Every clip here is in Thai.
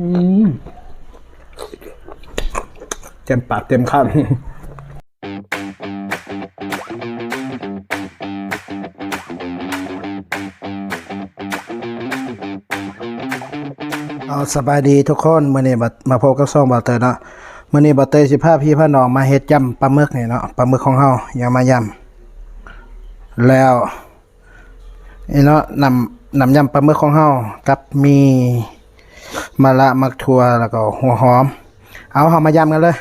เต็มปากเต็มคำเอาสบายดีทุกคนมื่อนี้บัดมาพบกับซ่องบาเตอร์เนาะมื่อนี้บาเตอร์สิพาพี่พาน้องมาเฮ็ดยำปลาหมึกนี่เนาะปลาหมึกของเฮาอย่ามายำแล้วนี่เนาะนำนำยำปลาหมึกของเฮากับมี มะละมักทั่วแล้วก็หัวหอม เอาเฮามายำกันเลย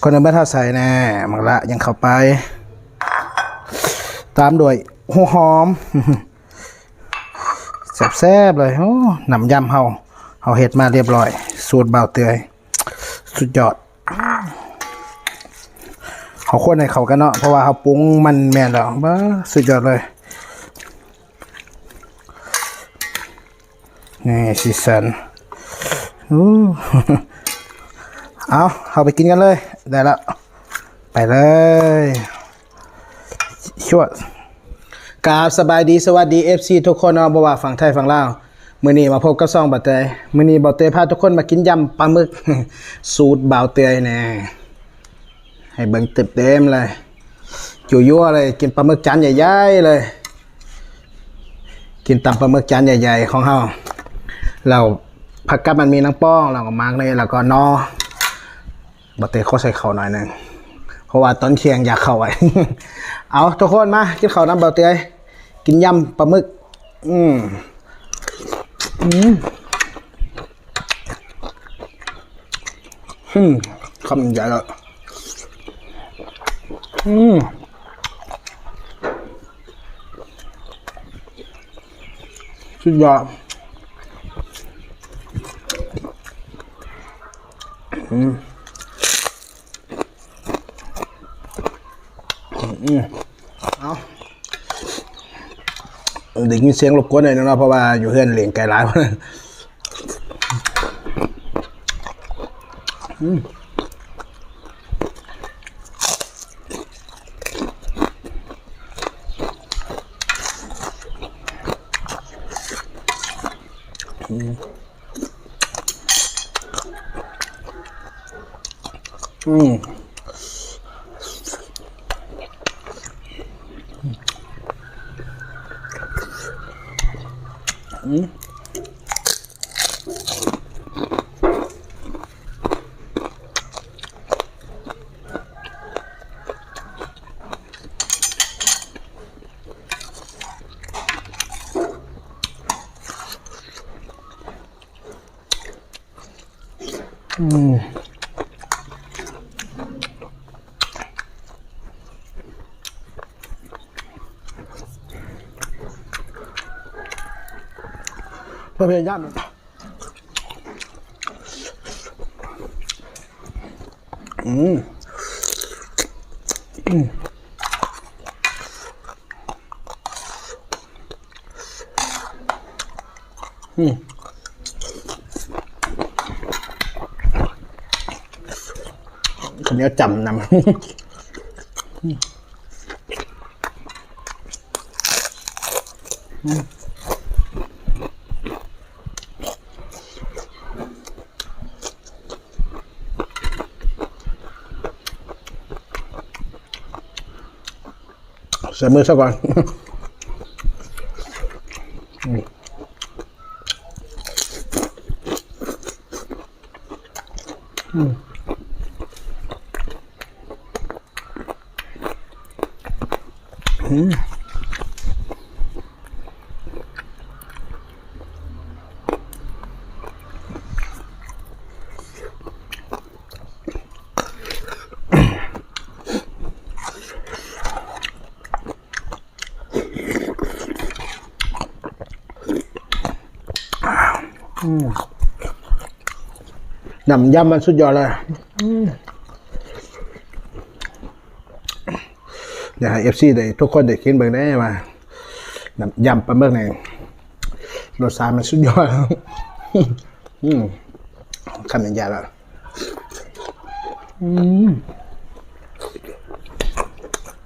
คนนึงไม่เท่าใส่แน่มักละยังเข้าไป ตามด้วยหัวหอมแซ่บๆเลยโอ้หนำยำเฮาเฮาเฮ็ดมาเรียบร้อย สูตรเบาเตยสุดยอดเขาควรให้เขากันเนาะเพราะว่าเขาปรุงมันแม่นแล้วบ้าสุดยอดเลย นี่สีสันอู้เอาเอาไปกินกันเลย ได้แล้วไปเลยชวดกราบสบายดีสวัสดี FC ทุกคนเนาะบ่ว่าฝั่งไทยฝั่งลาวมือนี้มาพบกับซองบ่าวเตยมือนี้บ่าวเตยพาทุกคนมากินยำปลาหมึก สูตรบ่าวเตยแน่ให้เบิ่งเต็มเลยจุยั่วเลยกินปลาหมึกจานใหญ่ๆเลย กินตำปลาหมึกจานใหญ่ๆของเฮา เราผักกับมันมีน้ำป้องเราก็มาร์กเลยแล้วก็นอบ่าวเตยขอใส่เข้าหน่อยหนึ่งเพราะว่าตอนเที่ยงอยากเข้าไว้เอาทุกคนมากินเข้าน้ำบาเตยกินยำปลาหมึก อืมอืมอืมคำใหญ่แล้วอืมสุดยอด เอาเด็กมีเสียงรบกวนหน่อยนะเนะเพราะว่าอยู่เฮือนเลี้ยงไก่ร้ายอืม 음. 음. 음. เพื่อพยายามอืมอืมอืมคนนี้จำนำอืม ใส่มือซะก่อน น้ำยำมันสุดยอดเลยอยากให้เอฟซีได้ทุกคนได้กินเบิ่งได้ว่าน้ำยำปลาเมือกนี่รสชาติมันสุดยอดอืมคำใหญ่ๆแล้วอืม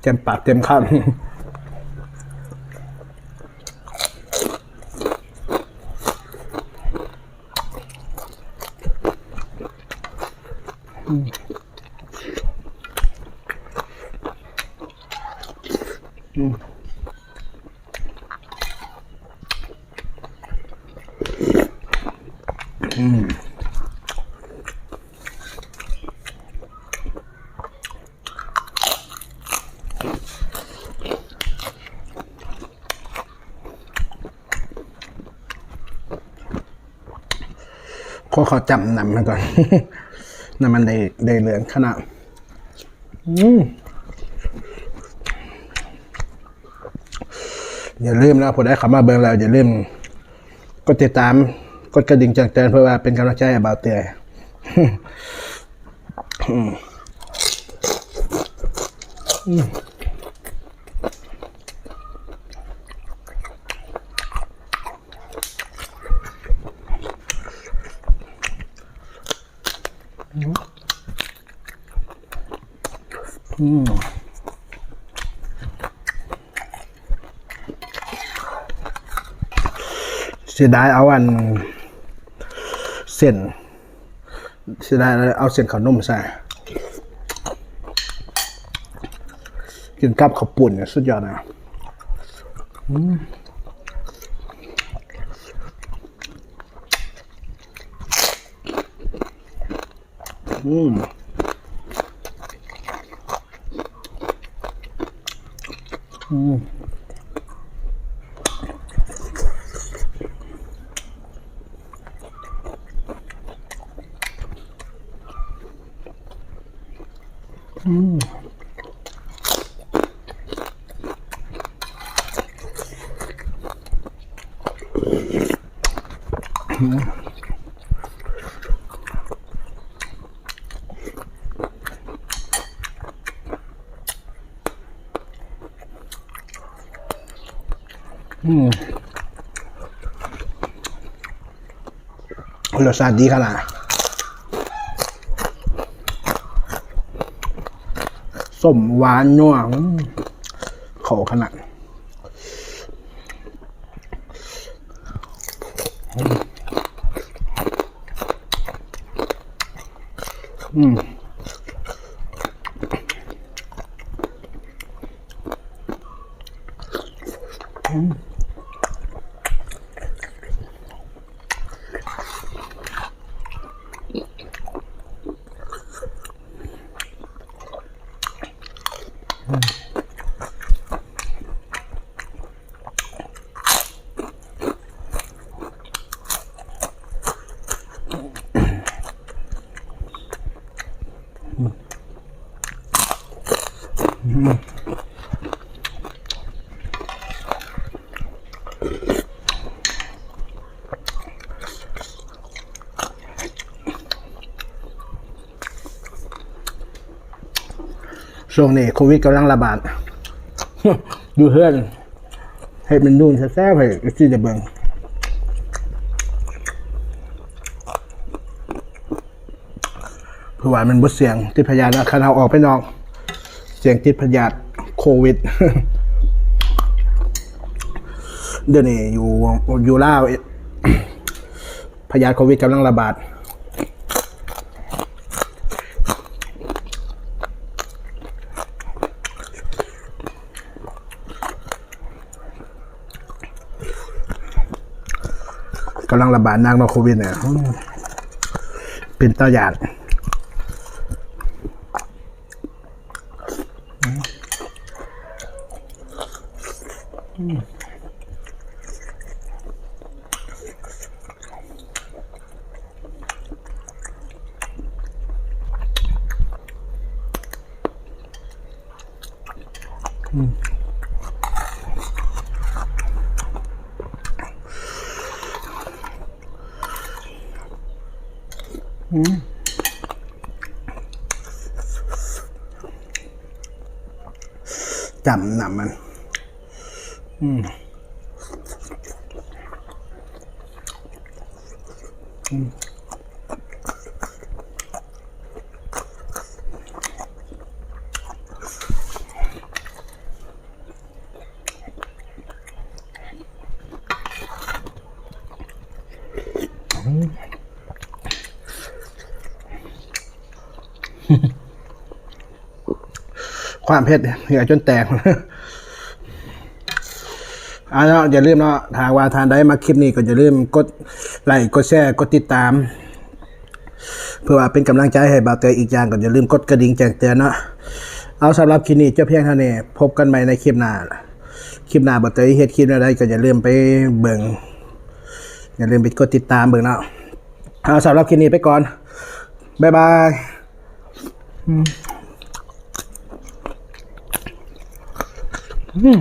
เต็มปากเต็มคำ ขอขอจำนำมันก่อน น้ำมันได้ได้เหลืองขนาดอืมอย่าลืมนะผมได้ขับมาเบิงแล้ว อย่าลืมกดติดตามกดกระดิ่งแจ้งเตือนเพื่อว่าเป็นกำลังใจให้บ่าวเตย เสียดายเอาอันเส้นเสียดายเอาเส้นขาวนุ่มใส่กินกับข้าวปุ่นเนี่ยสุดยอดนะ อืม Boom. Mm. Mm. Mm. รสชาติดีขนาดส้มหวานนัวอืมเข้าขนาด ช่วงนี้โควิดกำลังระบาด ดูเพื่อน ให้มันดูนแซ่บให้ที่จะเบิ่ง เพื่อว่ามันบ่เสียงติดพยาธิคันเอาออกไปนอก เสียงติดพยาธโควิด เดี๋ยวนี้อยู่อยู่ลาวพยาธโควิดกำลังระบาดกำลังระบาดนักเนาะโควิดเนี่ยเป็นตาหยาด จำหนำมัน อความเผ็ดเหงื่อจนแตก อาเนาะอย่าลืมเนาะถ้าว่าทานได้มาคลิปนี้ก็อย่าลืมกดไลค์กดแชร์กดติดตาม เพื่อว่าเป็นกำลังใจให้บ่าวเตยอีกอย่างก็อย่าลืมกดกระดิ่งแจ้งเตือนเนาะเอาสำหรับคลิปนี้เจ้าเพียงเท่านี้พบกันใหม่ในคลิปหน้าคลิปหน้าบ่าวเตยเฮ็ดคลิปอะไรก็อย่าลืมไปเบิ่งอย่าลืมไปกดติดตามเบิ่งเนาะเอาสำหรับคลิปนี้ไปก่อนบ๊ายบายอืม